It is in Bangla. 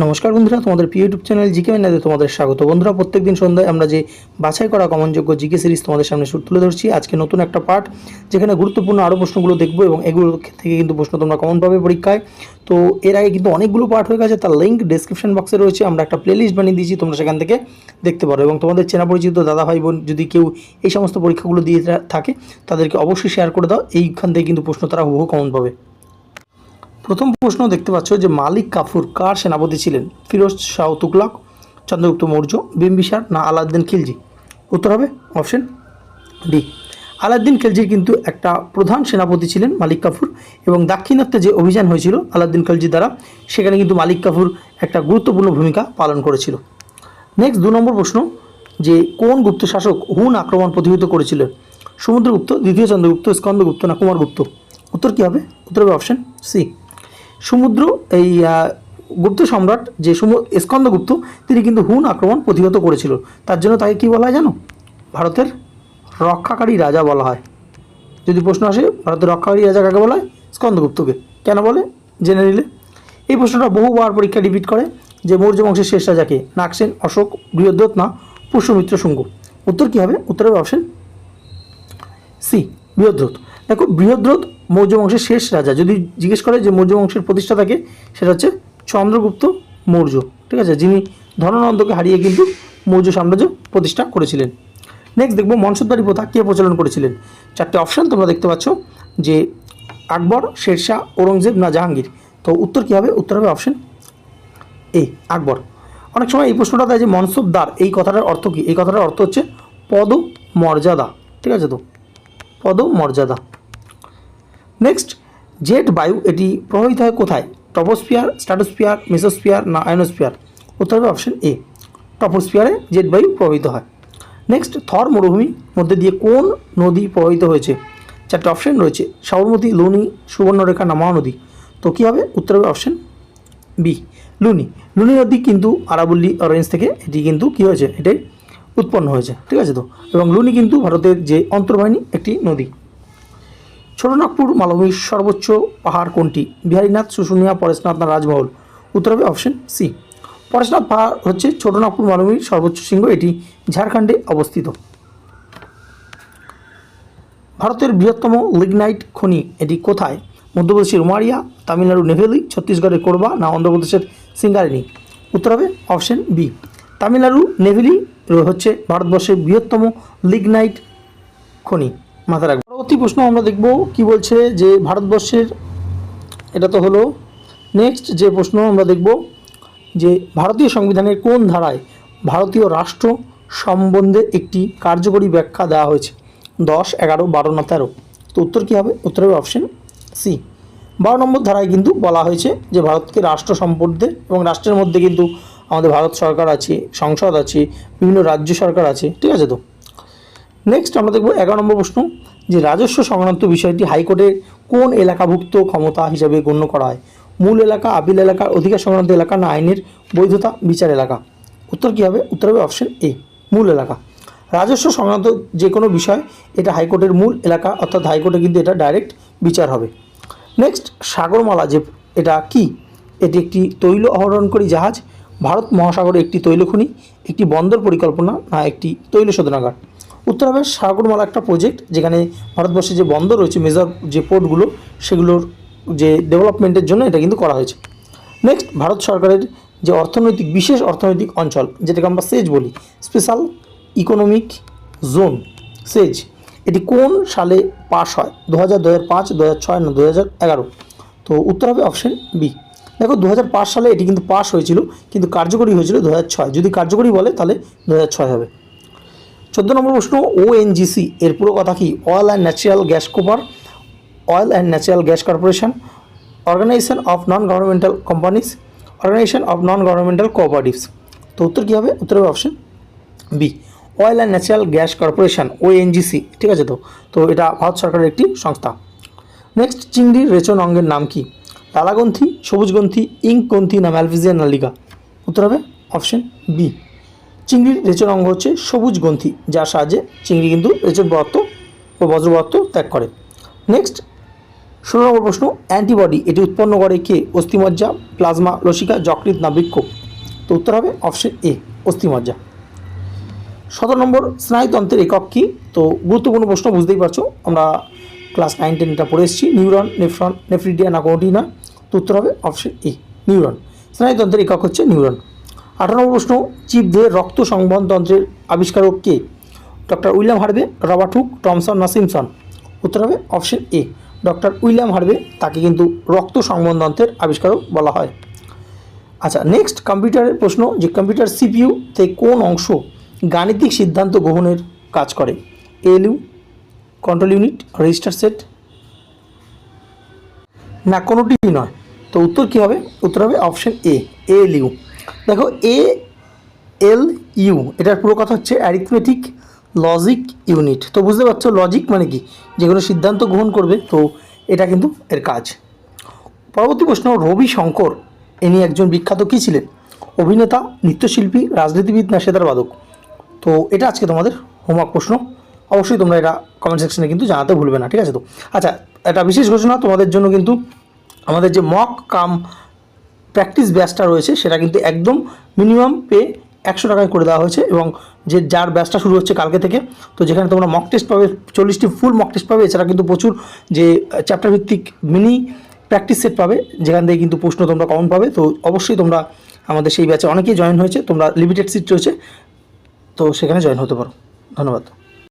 নমস্কার বন্ধুরা, তোমাদের প্রিয় ইউটিউব চ্যানেল জিকে ম্যানাতে তোমাদের স্বাগত। বন্ধুরা, প্রত্যেকদিন সন্ধ্যায় আমরা যে বাছাই করা কমনযোগ্য জিকে সিরিজ তোমাদের সামনে তুলে ধরছি। আজকে নতুন একটা পার্ট, যেখানে গুরুত্বপূর্ণ আরও প্রশ্নগুলো দেখব এবং এগুলো থেকে কিন্তু প্রশ্ন তোমরা কমন পাবে পরীক্ষায়। তো এর আগে কিন্তু অনেকগুলো পার্ট হয়ে গেছে, তার লিঙ্ক ডেসক্রিপশন বক্সে রয়েছে। আমরা একটা প্লেলিস্ট বানিয়ে দিয়েছি, তোমরা সেখান থেকে দেখতে পারো এবং তোমাদের চেনা পরিচিত দাদা, ভাই, বোন যদি কেউ এই সমস্ত পরীক্ষাগুলো দিয়ে থাকে, তাদেরকে অবশ্যই শেয়ার করে দাও। এইখান থেকে কিন্তু প্রশ্ন তারা হুবহু কমন পাবে। প্রথম প্রশ্ন দেখতে পাচ্ছ যে মালিক কাফুর কার সেনাপতি ছিলেন? ফিরোজ শাহ তুগলক, চন্দ্রগুপ্ত মৌর্য, বিম্বিসার না আলাউদ্দিন খিলজি? উত্তর হবে অপশন ডি। আলাউদ্দিন খিলজির কিন্তু একটা প্রধান সেনাপতি ছিলেন মালিক কাফুর এবং দাক্ষিণাত্যে যে অভিযান হয়েছিল আলাউদ্দিন খিলজি দ্বারা, সেখানে কিন্তু মালিক কাফুর একটা গুরুত্বপূর্ণ ভূমিকা পালন করেছিল। নেক্সট দু নম্বর প্রশ্ন যে কোন গুপ্ত শাসক হুন আক্রমণ প্রতিহত করেছিলেন? সমুদ্রগুপ্ত দ্বিতীয় চন্দ্রগুপ্ত, স্কন্দগুপ্ত না কুমারগুপ্ত? উত্তর কী হবে? উত্তর হবে অপশন সি। সমুদ্র, এই গুপ্ত সম্রাট, যে স্কন্দগুপ্ত, তিনি কিন্তু হুন আক্রমণ প্রতিহত করেছিল। তার জন্য তাকে কী বলা হয় জানো? ভারতের রক্ষাকারী রাজা বলা হয়। যদি প্রশ্ন আসে, ভারতের রক্ষাকারী রাজা কাকে বলা হয়? স্কন্দগুপ্তকে। কেন বলে? জেনে নিলে। এই প্রশ্নটা বহুবার পরীক্ষা রিপিট করে যে মৌর্য বংশের শেষ রাজাকে, নাগসেন, অশোক বৃহদ্রথ না পুষ্যমিত্র শুঙ্গ। উত্তর কী হবে? উত্তর অপশন সি বৃহদ্রথ দেখো বৃহদ্রথ মৌর্য বংশের শেষ রাজা। যদি জিজ্ঞেস করে যে মৌর্য বংশের প্রতিষ্ঠাতাকে সেটা হচ্ছে চন্দ্রগুপ্ত মৌর্য, ঠিক আছে? যিনি ধননন্দকে হারিয়ে কিন্তু মৌর্য সাম্রাজ্য প্রতিষ্ঠা করেছিলেন। নেক্সট দেখব মনসুদ্দারি প্রথা কে প্রচলন করেছিলেন? চারটে অপশন তোমরা দেখতে পাচ্ছ, যে আকবর, শেরশাহ, ঔরঙ্গজেব না জাহাঙ্গীর। তো উত্তর কী হবে? উত্তর হবে অপশন এ আকবর। অনেক সময় এই প্রশ্নটা দেয় যে মনসুবদার এই কথাটার অর্থ কী? এই কথাটার অর্থ হচ্ছে পদ মর্যাদা ঠিক আছে তো? পদ মর্যাদা নেক্সট জেট বায়ু এটি প্রবাহিত হয় কোথায়? টপোস্ফিয়ার স্ট্যাটোস্ফিয়ার মেসোস্ফিয়ার না আয়নোস্ফিয়ার? উত্তর হবে অপশন এ টপোস্ফিয়ারে জেট বায়ু প্রবাহিত হয়। নেক্সট থর মরুভূমি মধ্যে দিয়ে কোন নদী প্রবাহিত হয়েছে? চারটে অপশন রয়েছে। সবরমতী, লুনি, সুবর্ণরেখা না মহানদী? তো কী হবে? উত্তর হবে অপশন বি লুনি। লুনি নদী কিন্তু আরাবল্লী অরেঞ্জ থেকে এটি কিন্তু কী হয়েছে? এটাই উৎপন্ন হয়েছে। ঠিক আছে তো? এবং লুনি কিন্তু ভারতের যে অন্তর্বাহিনী, একটি নদী। ছোটনাগপুর মালভূমির সর্বোচ্চ পাহাড় কোনটি? বিহারীনাথ, শুশুনিয়া, পরেশনাথ না রাজমহল? উত্তর হবে অপশন সি পরেশনাথ পাহাড় হচ্ছে ছোটনাগপুর মালভূমির সর্বোচ্চ শৃঙ্গ। এটি ঝাড়খণ্ডে অবস্থিত। ভারতের বৃহত্তম লিগনাইট খনি, এটি কোথায়? মধ্যপ্রদেশের উমারিয়া, তামিলনাড়ু, নেভেলি, ছত্তিশগড়ের কোরবা না অন্ধ্রপ্রদেশের সিঙ্গারিনি? উত্তর হবে অপশন বি তামিলনাড়ু, নেভেলি হচ্ছে ভারতবর্ষের বৃহত্তম লিগনাইট খনি। মাথা রাখব প্রশ্ন আমরা দেখব কি বলছে যে ভারতবর্ষের, এটা তো হলো নেক্সট যে প্রশ্ন আমরা দেখব যে ভারতীয় সংবিধানের কোন ধারায় ভারতীয় রাষ্ট্র সম্বন্ধে একটি কার্যকরী ব্যাখ্যা দেওয়া হয়েছে? দশ, এগারো, বারো না তেরো? তো উত্তর কী হবে? উত্তর হবে অপশন সি বারো নম্বর ধারায় কিন্তু বলা হয়েছে যে ভারতকে রাষ্ট্র সম্পর্কে এবং রাষ্ট্রের মধ্যে কিন্তু আমাদের ভারত সরকার আছে, সংসদ আছে, বিভিন্ন রাজ্য সরকার আছে, ঠিক আছে তো? নেক্সট আমরা দেখব এগারো নম্বর প্রশ্ন। যে রাজস্ব সংক্রান্ত বিষয়টি হাইকোর্টের কোন এলাকাভুক্ত ক্ষমতা হিসাবে গণ্য করা হয়? মূল এলাকা, আপিল এলাকার অধিকার সংক্রান্ত এলাকা না আইনের বৈধতা, বিচার এলাকা? উত্তর কী হবে? উত্তর হবে অপশন এ মূল এলাকা। রাজস্ব সংক্রান্ত যে কোনো বিষয়, এটা হাইকোর্টের মূল এলাকা, অর্থাৎ হাইকোর্টে কিন্তু এটা ডাইরেক্ট বিচার হবে। নেক্সট সাগরমালা যে, এটা কি? এটি একটি তৈল অহরণকারী জাহাজ। ভারত মহাসাগরে একটি তৈলখনি, একটি বন্দর পরিকল্পনা না একটি তৈল শোধনাগার? উত্তর হবে সাগরমালা একটা প্রজেক্ট যেখানে ভারতবর্ষে যে বন্দর রয়েছে মেজর যে পোর্টগুলো সেগুলোর যে ডেভেলপমেন্টের জন্য এটা কিন্তু করা হয়েছে। নেক্সট ভারত সরকারের যে অর্থনৈতিক, বিশেষ অর্থনৈতিক অঞ্চল, যেটাকে আমরা সেজ বলি স্পেশাল ইকোনমিক জোন সেজ এটি কোন সালে পাস হয়? দু হাজার দু হাজার পাঁচ দু হাজার ছয় না দু হাজার এগারো? তো উত্তর হবে অপশন বি দেখো দু হাজার পাঁচ সালে এটি কিন্তু পাস হয়েছিল, কিন্তু কার্যকরী হয়েছিল দু হাজার ছয়। যদি কার্যকরী বলে, তাহলে দু হাজার ছয় হবে। চোদ্দ নম্বর প্রশ্ন ওএনজিসি এর পুরো কথা কি? Oil and natural gas কোপার oil and natural gas corporation organisation of non governmental companies organisation of non governmental cooperatives তো উত্তর কী হবে? উত্তর হবে option B oil and natural gas corporation ONGC ঠিক আছে তো? তো এটা ভারত সরকারের একটি সংস্থা। নেক্সট চিংড়ির রেচন অঙ্গের নাম কি? সবুজগ্রন্থি ইঙ্ক গ্রন্থি না ম্যালভিজিয়ান নালিকা। উত্তর হবে অপশন বি চিংড়ির রেচন অঙ্গ হচ্ছে সবুজ গ্রন্থি, যার সাহায্যে চিংড়ি কিন্তু রেচন পদার্থ ও বজ্র ত্যাগ করে। নেক্সট ষোলো নম্বর প্রশ্ন, অ্যান্টিবডি এটি উৎপন্ন করে কে? অস্থিমজ্জা, প্লাজমা, লসিকা যকৃত না বৃক্ষ? তো উত্তর হবে অপশন এ, অস্থিমজ্জা। সতেরো নম্বর, স্নায়ুতন্ত্রের একক কী? তো গুরুত্বপূর্ণ প্রশ্ন, বুঝতেই পারছ, আমরা ক্লাস নাইন টেনটা পড়ে এসেছি। নিউরন, নেফ্রন, নেফ্রিডিয়া না কোনোটি না। তো উত্তর হবে অপশন এ, নিউরন। স্নায়ুতন্ত্রের একক হচ্ছে নিউরন। আঠারো নম্বর প্রশ্ন জীবদেহের রক্ত সংবহনতন্ত্রের আবিষ্কারক কে? Doctor William Harvey, Robert Hooke, Thomson না সিমসন? উত্তর হবে option A. Doctor William Harvey, তাকে কিন্তু রক্ত সংবহনতন্ত্রের আবিষ্কারক বলা হয়। আচ্ছা নেক্সট কম্পিউটারের প্রশ্ন, যে কম্পিউটার সিপিইউ তে কোন অংশ গাণিতিক সিদ্ধান্ত গ্রহণের কাজ করে? ALU, control unit, register set? না, কোনোটিই নয়। তো উত্তর কী হবে? উত্তর হবে অপশন এ এল ইউ দেখো এ এল ইউ এটার পুরো কথা হচ্ছে অ্যারিথমেটিক লজিক ইউনিট তো বুঝতে পারছ লজিক মানে কি? যে কোনো সিদ্ধান্ত গ্রহণ করবে, তো এটা কিন্তু এর কাজ। পরবর্তী প্রশ্ন রবি শঙ্কর ইনি একজন বিখ্যাত কী ছিলেন? অভিনেতা, নৃত্যশিল্পী, রাজনীতিবিদ না সেতার বাদক? তো এটা আজকে তোমাদের হোমওয়ার্ক প্রশ্ন। অবশ্যই তোমরা এটা কমেন্ট সেকশনে কিন্তু জানাতে ভুলবে না, ঠিক আছে তো? আচ্ছা একটা বিশেষ ঘোষণা তোমাদের জন্য কিন্তু আমাদের যে মক কাম প্র্যাকটিস ব্যাচটা রয়েছে, সেটা কিন্তু একদম মিনিমাম পে একশো টাকায় করে দেওয়া হয়েছে এবং যে যার ব্যাচটা শুরু হচ্ছে কালকে থেকে, তো যেখানে তোমরা মক টেস্ট পাবে, চল্লিশটি ফুল মক টেস্ট পাবে, এছাড়া কিন্তু প্রচুর যে চ্যাপ্টার ভিত্তিক মিনি প্র্যাকটিস সেট পাবে, যেখান থেকে কিন্তু প্রশ্ন তোমরা কমন পাবে, তো অবশ্যই তোমরা আমাদের সেই ব্যাচে অনেকেই জয়েন হয়েছে, তোমরা লিমিটেড সিট রয়েছে, তো সেখানে জয়েন হতে পারো। ধন্যবাদ।